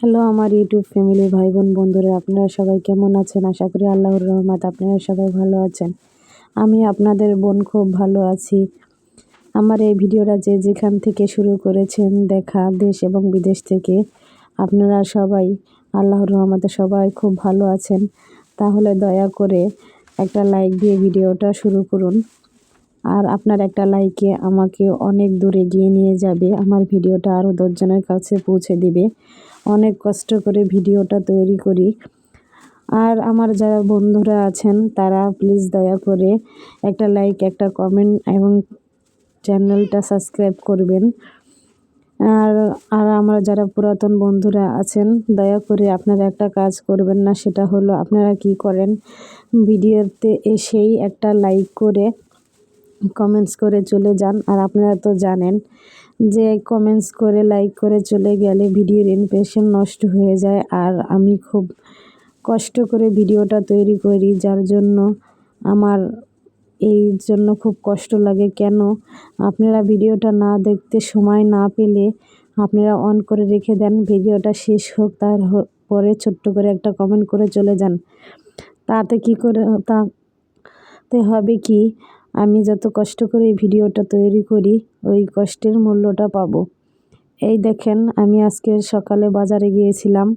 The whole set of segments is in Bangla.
হ্যালো আমার ইউটিউব ফ্যামিলি ভাই বোন বন্ধুরা, আপনারা সবাই কেমন আছেন? আশা করি আল্লাহর রহমত আপনারা সবাই ভালো আছেন। আমি আপনাদের বোন খুব ভালো আছি। আমার এই ভিডিওটা যে যেখান থেকে শুরু করেছেন দেখা দেশ এবং বিদেশ থেকে, আপনারা সবাই আল্লাহর রহমতে সবাই খুব ভালো আছেন। তাহলে দয়া করে একটা লাইক দিয়ে ভিডিওটা শুরু করুন। আর আপনার একটা লাইকে আমাকে অনেক দূরে গিয়ে নিয়ে যাবে, আমার ভিডিওটা আরও দশজনের কাছে পৌঁছে দিবে। অনেক কষ্ট করে ভিডিওটা তৈরি করি। আর আমার যারা বন্ধুরা আছেন, তারা প্লিজ দয়া করে একটা লাইক একটা কমেন্ট এবং চ্যানেলটা সাবস্ক্রাইব করবেন। আর আর আমার যারা পুরাতন বন্ধুরা আছেন, দয়া করে আপনারা একটা কাজ করবেন না, সেটা হলো আপনারা কি করেন, ভিডিওতে এসেই একটা লাইক করে কমেন্টস করে চলে যান। আর আপনারা তো জানেন যে কমেন্টস করে লাইক করে চলে গেলে ভিডিওর ইমপ্রেশন নষ্ট হয়ে যায়। আর আমি খুব কষ্ট করে ভিডিওটা তৈরি করি, যার জন্য আমার এই জন্য খুব কষ্ট লাগে। কেন? আপনারা ভিডিওটা না দেখতে সময় না পেলে আপনারা অন করে রেখে দেন, ভিডিওটা শেষ হোক তার পরে ছোট্ট করে একটা কমেন্ট করে চলে যান। তাতে কি করে, তাতে হবে কি? আমি যত কষ্ট করে এই ভিডিওটা তৈরি করি, ওই কষ্টের মূল্যটা পাবো। এই দেখেন, আমি আজকে সকালে বাজারে গিয়েছিলাম।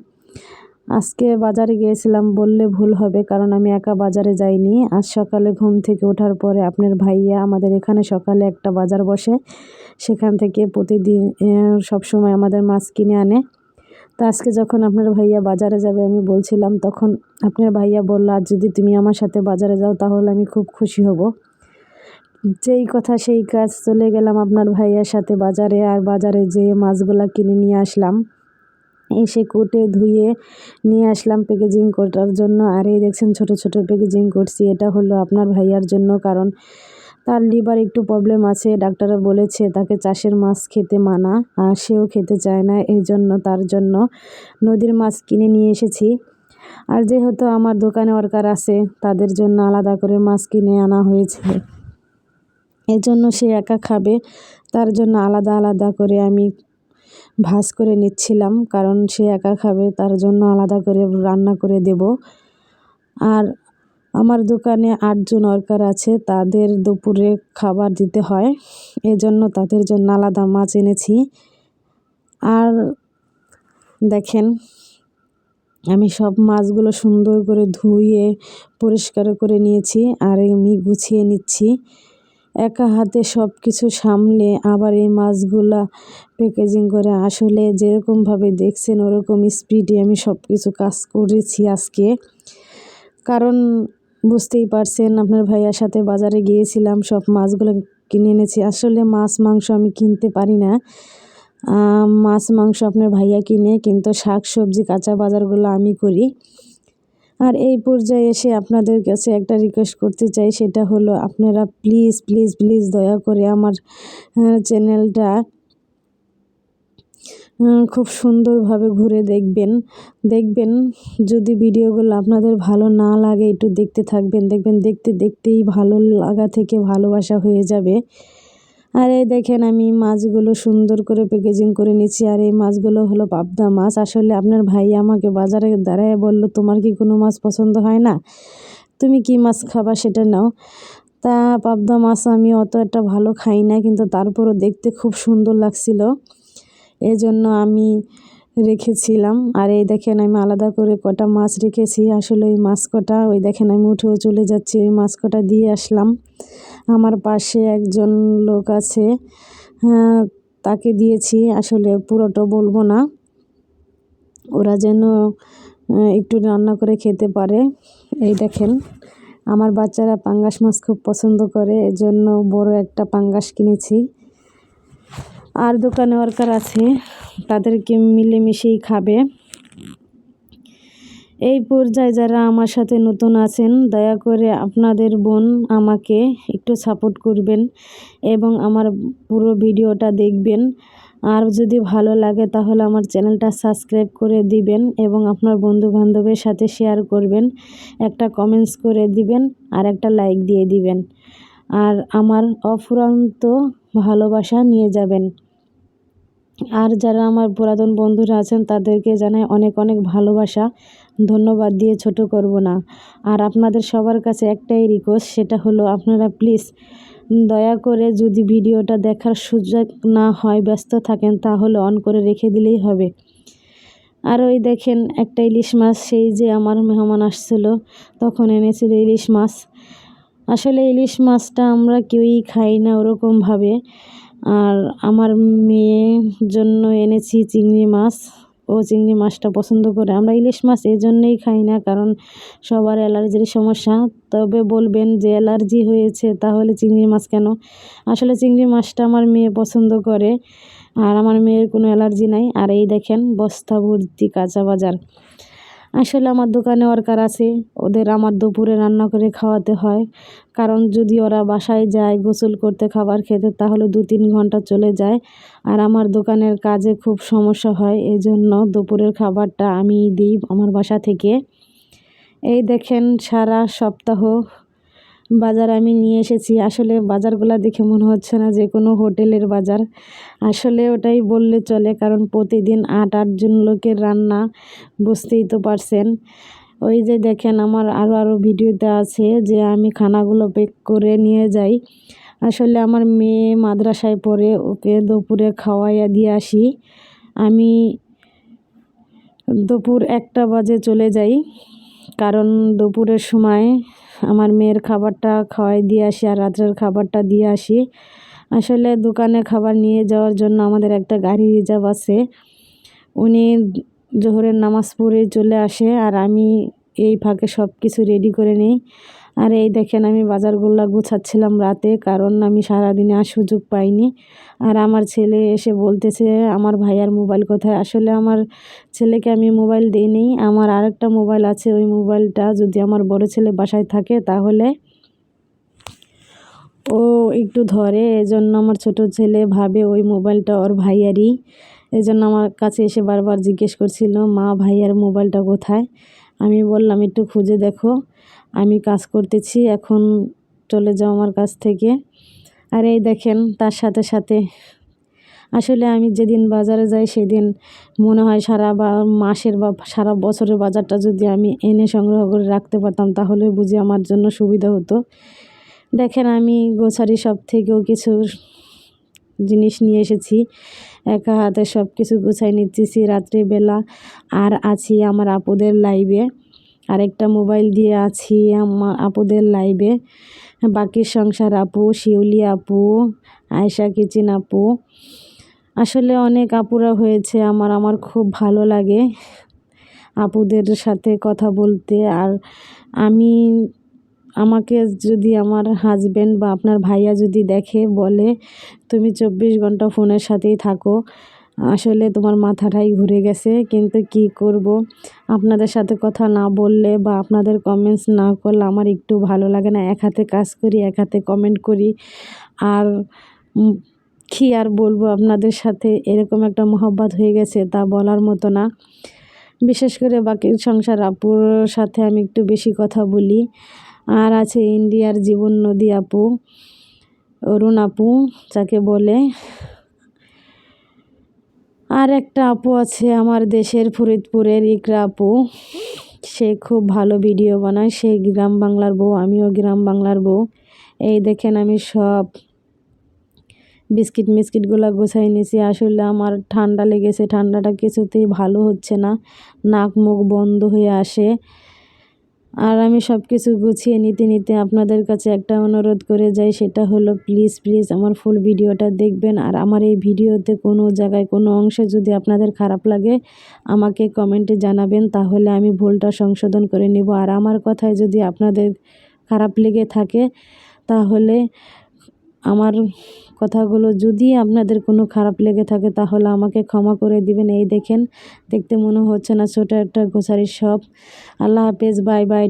আজকে বাজারে গিয়েছিলাম বললে ভুল হবে, কারণ আমি একা বাজারে যাইনি। আজ সকালে ঘুম থেকে ওঠার পরে আপনার ভাইয়া আমাদের এখানে সকালে একটা বাজার বসে। সেখান থেকে প্রতিদিন সবসময় আমাদের মাছ কিনে আনে। তো আজকে যখন আপনার ভাইয়া বাজারে যাবে, আমি বলছিলাম, তখন আপনার ভাইয়া বলল, আজ যদি তুমি আমার সাথে বাজারে যাও, তাহলে আমি খুব খুশি হব। যেই কথা সেই কাজ চলে গেলাম আপনার ভাইয়ের সাথে বাজারে আর বাজারে যেয়ে মাছগুলা কিনে নিয়ে আসলাম। এসে কুটে ধুয়ে নিয়ে আসলাম প্যাকেজিং করার জন্য। আর এই দেখছেন ছোট ছোট প্যাকেজিং করছি। এটা হলো আপনার ভাইয়ার জন্য কারণ তার লিভার একটু প্রবলেম আছে। ডাক্তাররা বলেছে তাকে চাষের মাছ খেতে মানা, আর সেও খেতে চায় না। এই জন্য তার জন্য নদীর মাছ কিনে নিয়ে এসেছি। আর যেহেতু আমার দোকানে ওয়ার্কার আছে, তাদের জন্য আলাদা করে মাছ কিনে আনা হয়েছে। এর জন্য সে একা খাবে। তার জন্য আলাদা আলাদা করে আমি ভাজ করে নিচ্ছিলাম, কারণ সে একা খাবে, তার জন্য আলাদা করে রান্না করে দেব। আর আমার দোকানে আটজন ওয়ার্কার আছে, তাদের দুপুরে খাবার দিতে হয়। এজন্য তাদের জন্য আলাদা মাছ এনেছি। আর দেখেন, আমি সব মাছগুলো সুন্দর করে ধুয়ে, পরিষ্কার করে নিয়েছি, আর আমি গুছিয়ে নিচ্ছি। একা হাতে সব কিছু সামলে আবার এই মাছগুলা প্যাকেজিং করে। আসলে যেরকমভাবে দেখছেন, ওরকম স্পিডে আমি সব কিছু কাজ করেছি আজকে। কারণ বুঝতেই পারছেন, আপনার ভাইয়ার সাথে বাজারে গিয়েছিলাম, সব মাছগুলো কিনে এনেছি। আসলে মাছ, মাংস আমি কিনতে পারি না। মাছ, মাংস আপনার ভাইয়া কিনে, কিন্তু শাক, সবজি, কাঁচা বাজারগুলো আমি করি। আর এই পর্যায়ে এসে আপনাদের কাছে একটা রিকোয়েস্ট করতে চাই, সেটা হলো আপনারা প্লিজ প্লিজ প্লিজ দয়া করে আমার চ্যানেলটা খুব সুন্দরভাবে ঘুরে দেখবেন। দেখবেন যদি ভিডিওগুলো আপনাদের ভালো না লাগে, একটু দেখতে থাকবেন। দেখবেন দেখতে দেখতেই ভালো লাগা থেকে ভালোবাসা হয়ে যাবে। আর এই দেখেন আমি মাছগুলো সুন্দর করে প্যাকেজিং করে নিচ্ছি আর এই মাছগুলো হলো পাবদা মাছ। আসলে আপনার ভাই আমাকে বাজারে দাঁড়ায় বলল, তোমার কি কোনো মাছ পছন্দ হয় না? তুমি কি মাছ খাবা সেটা নাও। তা পাবদা মাছ আমি অত একটা ভালো খাই না, কিন্তু তারপরও দেখতে খুব সুন্দর লাগছিল। এজন্য আমি রেখেছিলাম। আর এই দেখেন আমি আলাদা করে কটা মাছ রেখেছি। আসলে ওই মাছ কটা ওই দেখেন আমি উঠেও চলে যাচ্ছি ওই মাছ কটা দিয়ে আসলাম। আমার পাশে একজন লোক আছে হ্যাঁ, তাকে দিয়েছি। আসলে পুরোটা বলব না। ওরা যেন একটু রান্না করে খেতে পারে। এই দেখেন আমার বাচ্চারা পাঙ্গাস মাছ খুব পছন্দ করে এজন্য বড় একটা পাঙ্গাস কিনেছি। আর দোকানে ওয়ার্কার আছে, তাদেরকে মিলেমিশেই খাবে। এই পর্যায়ে যারা আমার সাথে নতুন আছেন, দয়া করে আপনাদের বোন আমাকে একটু সাপোর্ট করবেন এবং আমার পুরো ভিডিওটা দেখবেন। আর যদি ভালো লাগে তাহলে আমার চ্যানেলটা সাবস্ক্রাইব করে দিবেন এবং আপনার বন্ধু বান্ধবের সাথে শেয়ার করবেন, একটা কমেন্টস করে দিবেন আর একটা লাইক দিয়ে দিবেন। আর আমার অফুরন্ত ভালোবাসা নিয়ে যাবেন। আর যারা আমার পুরাতন বন্ধুরা আছেন, তাদেরকে জানাই অনেক অনেক ভালোবাসা। ধন্যবাদ দিয়ে ছোট করব না। আর আপনাদের সবার কাছে একটাই রিকোয়েস্ট সেটা হলো আপনারা প্লিজ দয়া করে যদি ভিডিওটা দেখার সুযোগ না হয়, ব্যস্ত থাকেন, তাহলে অন করে রেখে দিলেই হবে। আর ওই দেখেন একটা ইলিশ মাছ, সেই যে আমার মেহমান আসছিল, তখন এনেছিল ইলিশ মাছ। আসলে ইলিশ মাছটা আমরা কেউই খাই না ওরকমভাবে। আর আমার মেয়ের জন্য এনেছি চিংড়ি মাছ। ও চিংড়ি মাছটা পছন্দ করে। আমরা ইলিশ মাছ এই জন্যেই খাই না, কারণ সবার অ্যালার্জির সমস্যা। তবে বলবেন যে অ্যালার্জি হয়েছে, তাহলে চিংড়ি মাছ কেন? আসলে চিংড়ি মাছটা আমার মেয়ে পছন্দ করে, আর আমার মেয়ের কোনো অ্যালার্জি নাই। আর এই দেখেন, বস্তা ভর্তি কাঁচা বাজার। আসলে আমার দোকানে ওয়ার্কার আছে। ওদের আমার দুপুরে রান্না করে খাওয়াতে হয়। কারণ যদি ওরা বাসায় যায় গোসল করতে, খাবার খেতে, তাহলে দু তিন ঘণ্টা চলে যায়। আর আমার দোকানের কাজে খুব সমস্যা হয়। এই জন্য দুপুরের খাবারটা আমি দিই আমার বাসা থেকে। এই দেখেন সারা সপ্তাহ বাজার আমি নিয়ে এসেছি। আসলে বাজারগুলো দেখে মনে হচ্ছে না যে কোনো হোটেলের বাজার। আসলে ওটাই বললে চলে, কারণ প্রতিদিন আট আটজন লোকের রান্না, বুঝতেই তো পারছেন। ওই যে দেখেন, আমার আরও আরও ভিডিওতে আছে যে আমি খানাগুলো পেক করে নিয়ে যাই। আসলে আমার মেয়ে মাদ্রাসায় পড়ে, ওকে দুপুরে খাওয়াইয়া দিয়ে আসি। আমি দুপুর একটা বাজে চলে যাই, কারণ দুপুরের সময় আমার মেয়ের খাবারটা খাওয়াই দিয়ে আসি আর রাত্রের খাবারটা দিয়ে আসি। আসলে দোকানে খাবার নিয়ে যাওয়ার জন্য আমাদের একটা গাড়ি রিজার্ভ আছে। উনি জোহরের নামাজ পড়ে চলে আসে আর আমি এই ফাঁকে সব কিছু রেডি করে নিই। আর এই দেখেন, আমি বাজারগুলো গুছাচ্ছিলাম রাতে, কারণ আমি সারাদিনে আর সুযোগ পাইনি। আর আমার ছেলে এসে বলতেছে, আমার ভাইয়ার মোবাইল কোথায়? আসলে আমার ছেলেকে আমি মোবাইল দিইনি, আমার আরেকটা মোবাইল আছে, ওই মোবাইলটা যদি আমার বড় ছেলে বাসায় থাকে তাহলে ও একটু ধরে। এজন্য আমার ছোট ছেলে ভাবে ওই মোবাইলটা ওর ভাইয়ারই। এজন্য আমার কাছে এসে বারবার জিজ্ঞেস করছিল, মা, ভাইয়ার মোবাইলটা কোথায়? আমি বললাম, একটু খুঁজে দেখো। আমি কাজ করতেছি, এখন চলে যাও আমার কাছ থেকে। আর এই দেখেন, তার সাথে সাথে আসলে আমি যেদিন বাজারে যাই সেদিন মনে হয় সারা বা মাসের বা সারা বছরের বাজারটা যদি আমি এনে সংগ্রহ করে রাখতে পারতাম, তাহলে বুঝি আমার জন্য সুবিধা হতো। দেখেন, আমি গোছারি সব থেকেও কিছু জিনিস নিয়ে এসেছি। একা হাতে সব কিছু গুছাই নিচ্ছি রাত্রিবেলা। আর আছি আমার আপুদের লাইভে আরেকটা মোবাইল দিয়ে আছি আমার আপুদের লাইভে বাকি সংসার আপু, শিউলি আপু আয়সা কিচিন আপু। আসলে অনেক আপুরা হয়েছে আমার আমার খুব ভালো লাগে আপুদের সাথে কথা বলতে। আর আমি, আমাকে যদি আমার হাজব্যান্ড বা আপনার ভাইয়া যদি দেখে, বলে, তুমি চব্বিশ ঘণ্টা ফোনের সাথেই থাকো। আসলে তোমার মাথাটাই ঘুরে গেছে, কিন্তু কি করব? আপনাদের সাথে কথা না বললে বা আপনাদের কমেন্টস না করলে আমার একটু ভালো লাগে না। এক হাতে কাজ করি, এক হাতে কমেন্ট করি। আর কী আর বলব আপনাদের সাথে? এরকম একটা মহব্বত হয়ে গেছে, তা বলার মতো না। বিশেষ করে বাকি সংসার আপুর সাথে আমি একটু বেশি কথা বলি। আর আছে ইন্ডিয়ার জীবন নদী আপু, অরুণ আপু, যাকে বলে আর একটা আপু আছে আমার দেশের ফরিদপুরের ইকরা আপু। সে খুব ভালো ভিডিও বানায়। সে গ্রাম বাংলার বউ, আমিও গ্রাম বাংলার বউ। এই দেখেন আমি সব বিস্কিট মিস্কিটগুলো গোছাই নিয়েছি আসলে আমার ঠান্ডা লেগেছে, ঠান্ডাটা কিছুতেই ভালো হচ্ছে না। নাক মুখ বন্ধ হয়ে আসে। আর আমি সব কিছু গুছিয়ে নিতে নিতে আপনাদের কাছে একটা অনুরোধ করে যাই, সেটা হলো প্লিজ প্লিজ আমার ফুল ভিডিওটা দেখবেন। আর আমার এই ভিডিওতে কোনো জায়গায় কোনো অংশে যদি আপনাদের খারাপ লাগে, আমাকে কমেন্টে জানাবেন, তাহলে আমি ভুলটা সংশোধন করে নেব। আর আমার কথায় যদি আপনাদের খারাপ লেগে থাকে, তাহলে আমার কথাগুলো যদি আপনাদের কোনো খারাপ লেগে থাকে, তাহলে আমাকে ক্ষমা করে দিবেন। এই দেখেন, দেখতে মনে হচ্ছে না ছোটো একটা গ্রোসারি শপ আল্লাহ হাফেজ বাই বাই